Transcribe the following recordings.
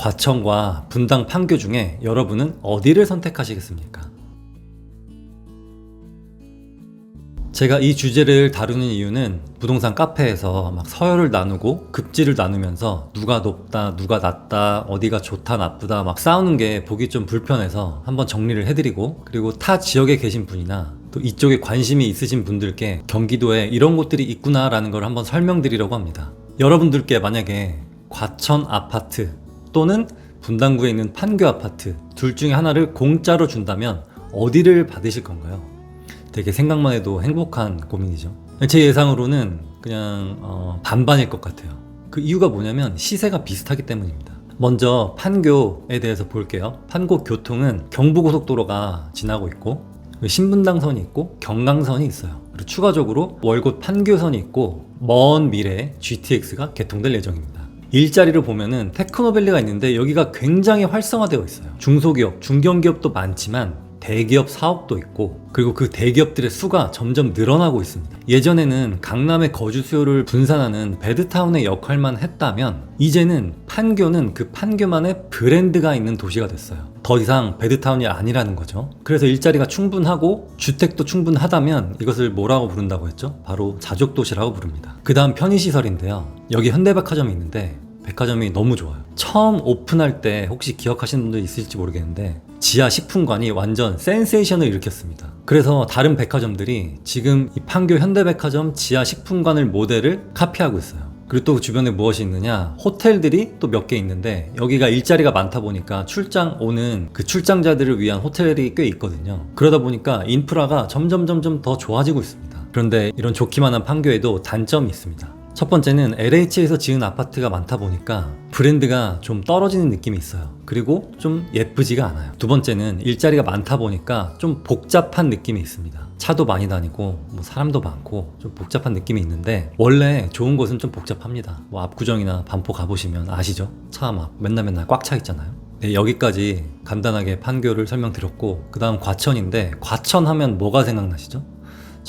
과천과 분당 판교 중에 여러분은 어디를 선택하시겠습니까? 제가 이 주제를 다루는 이유는 부동산 카페에서 막 서열을 나누고 급지를 나누면서 누가 높다, 누가 낮다, 어디가 좋다, 나쁘다 막 싸우는 게 보기 좀 불편해서 한번 정리를 해드리고 그리고 타 지역에 계신 분이나 또 이쪽에 관심이 있으신 분들께 경기도에 이런 곳들이 있구나라는 걸 한번 설명드리려고 합니다. 여러분들께 만약에 과천 아파트 또는 분당구에 있는 판교 아파트 둘 중에 하나를 공짜로 준다면 어디를 받으실 건가요? 되게 생각만 해도 행복한 고민이죠. 제 예상으로는 그냥 어, 반반일 것 같아요. 그 이유가 뭐냐면 시세가 비슷하기 때문입니다. 먼저 판교에 대해서 볼게요. 판교 교통은 경부고속도로가 지나고 있고 신분당선이 있고 경강선이 있어요. 그리고 추가적으로 월곶 판교선이 있고 먼 미래에 GTX가 개통될 예정입니다. 일자리를 보면은 테크노밸리가 있는데 여기가 굉장히 활성화되어 있어요. 중소기업, 중견기업도 많지만 대기업 사업도 있고 그리고 그 대기업들의 수가 점점 늘어나고 있습니다. 예전에는 강남의 거주 수요를 분산하는 베드타운의 역할만 했다면 이제는 판교는 그 판교만의 브랜드가 있는 도시가 됐어요. 더 이상 베드타운이 아니라는 거죠. 그래서 일자리가 충분하고 주택도 충분하다면 이것을 뭐라고 부른다고 했죠? 바로 자족도시라고 부릅니다. 그 다음 편의시설인데요. 여기 현대백화점이 있는데 백화점이 너무 좋아요. 처음 오픈할 때 혹시 기억하시는 분들 있을지 모르겠는데 지하 식품관이 완전 센세이션을 일으켰습니다. 그래서 다른 백화점들이 지금 이 판교 현대백화점 지하 식품관을 모델을 카피하고 있어요. 그리고 또 주변에 무엇이 있느냐 호텔들이 또 몇 개 있는데 여기가 일자리가 많다 보니까 출장 오는 그 출장자들을 위한 호텔이 꽤 있거든요 그러다 보니까 인프라가 점점 점점 더 좋아지고 있습니다 그런데 이런 좋기만 한 판교에도 단점이 있습니다 첫 번째는 LH에서 지은 아파트가 많다 보니까 브랜드가 좀 떨어지는 느낌이 있어요. 그리고 좀 예쁘지가 않아요. 두 번째는 일자리가 많다 보니까 좀 복잡한 느낌이 있습니다. 차도 많이 다니고 뭐 사람도 많고 좀 복잡한 느낌이 있는데 원래 좋은 곳은 좀 복잡합니다. 뭐 압구정이나 반포 가보시면 아시죠? 차 막 맨날 맨날 꽉 차 있잖아요. 네, 여기까지 간단하게 판교를 설명드렸고 그 다음 과천인데 과천 하면 뭐가 생각나시죠?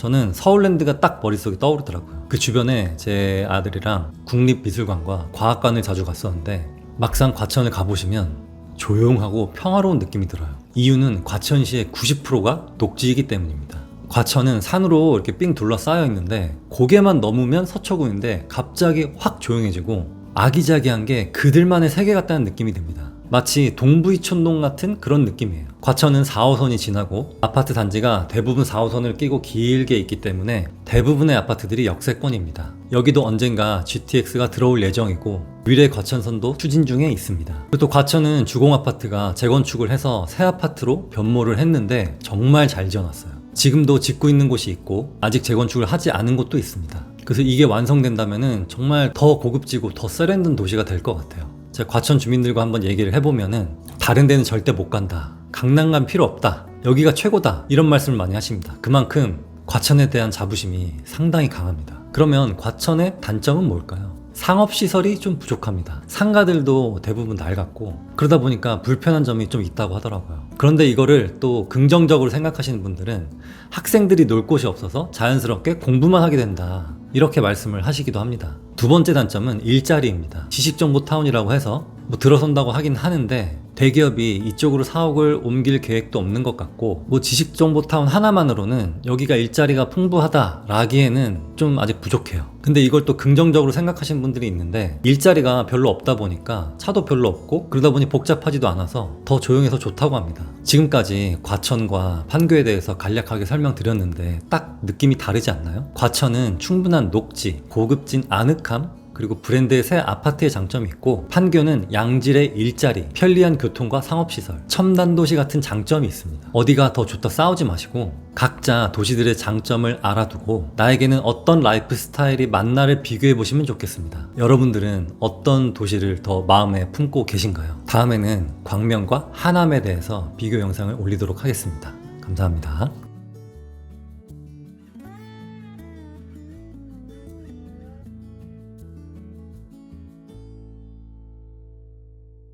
저는 서울랜드가 딱 머릿속에 떠오르더라고요. 그 주변에 제 아들이랑 국립미술관과 과학관을 자주 갔었는데 막상 과천을 가보시면 조용하고 평화로운 느낌이 들어요. 이유는 과천시의 90%가 녹지이기 때문입니다. 과천은 산으로 이렇게 삥 둘러싸여 있는데 고개만 넘으면 서초구인데 갑자기 확 조용해지고 아기자기한 게 그들만의 세계 같다는 느낌이 듭니다. 마치 동부이촌동 같은 그런 느낌이에요. 과천은 4호선이 지나고 아파트 단지가 대부분 4호선을 끼고 길게 있기 때문에 대부분의 아파트들이 역세권입니다. 여기도 언젠가 GTX가 들어올 예정이고 미래 과천선도 추진 중에 있습니다. 그리고 또 과천은 주공 아파트가 재건축을 해서 새 아파트로 변모를 했는데 정말 잘 지어놨어요. 지금도 짓고 있는 곳이 있고 아직 재건축을 하지 않은 곳도 있습니다. 그래서 이게 완성된다면 정말 더 고급지고 더 세련된 도시가 될 것 같아요. 제가 과천 주민들과 한번 얘기를 해보면은 다른 데는 절대 못 간다. 강남 간 필요 없다. 여기가 최고다. 이런 말씀을 많이 하십니다. 그만큼 과천에 대한 자부심이 상당히 강합니다. 그러면 과천의 단점은 뭘까요? 상업시설이 좀 부족합니다. 상가들도 대부분 낡았고, 그러다 보니까 불편한 점이 좀 있다고 하더라고요. 그런데 이거를 또 긍정적으로 생각하시는 분들은 학생들이 놀 곳이 없어서 자연스럽게 공부만 하게 된다. 이렇게 말씀을 하시기도 합니다. 두 번째 단점은 일자리입니다. 지식정보타운이라고 해서 뭐 들어선다고 하긴 하는데 대기업이 이쪽으로 사옥을 옮길 계획도 없는 것 같고 뭐 지식정보타운 하나만으로는 여기가 일자리가 풍부하다라기에는 좀 아직 부족해요. 근데 이걸 또 긍정적으로 생각하시는 분들이 있는데 일자리가 별로 없다 보니까 차도 별로 없고 그러다 보니 복잡하지도 않아서 더 조용해서 좋다고 합니다. 지금까지 과천과 판교에 대해서 간략하게 설명드렸는데 딱 느낌이 다르지 않나요? 과천은 충분한 녹지, 고급진 아늑함, 그리고 브랜드의 새 아파트의 장점이 있고 판교는 양질의 일자리, 편리한 교통과 상업시설, 첨단 도시 같은 장점이 있습니다. 어디가 더 좋다 싸우지 마시고 각자 도시들의 장점을 알아두고 나에게는 어떤 라이프 스타일이 맞나를 비교해 보시면 좋겠습니다. 여러분들은 어떤 도시를 더 마음에 품고 계신가요? 다음에는 광명과 하남에 대해서 비교 영상을 올리도록 하겠습니다. 감사합니다.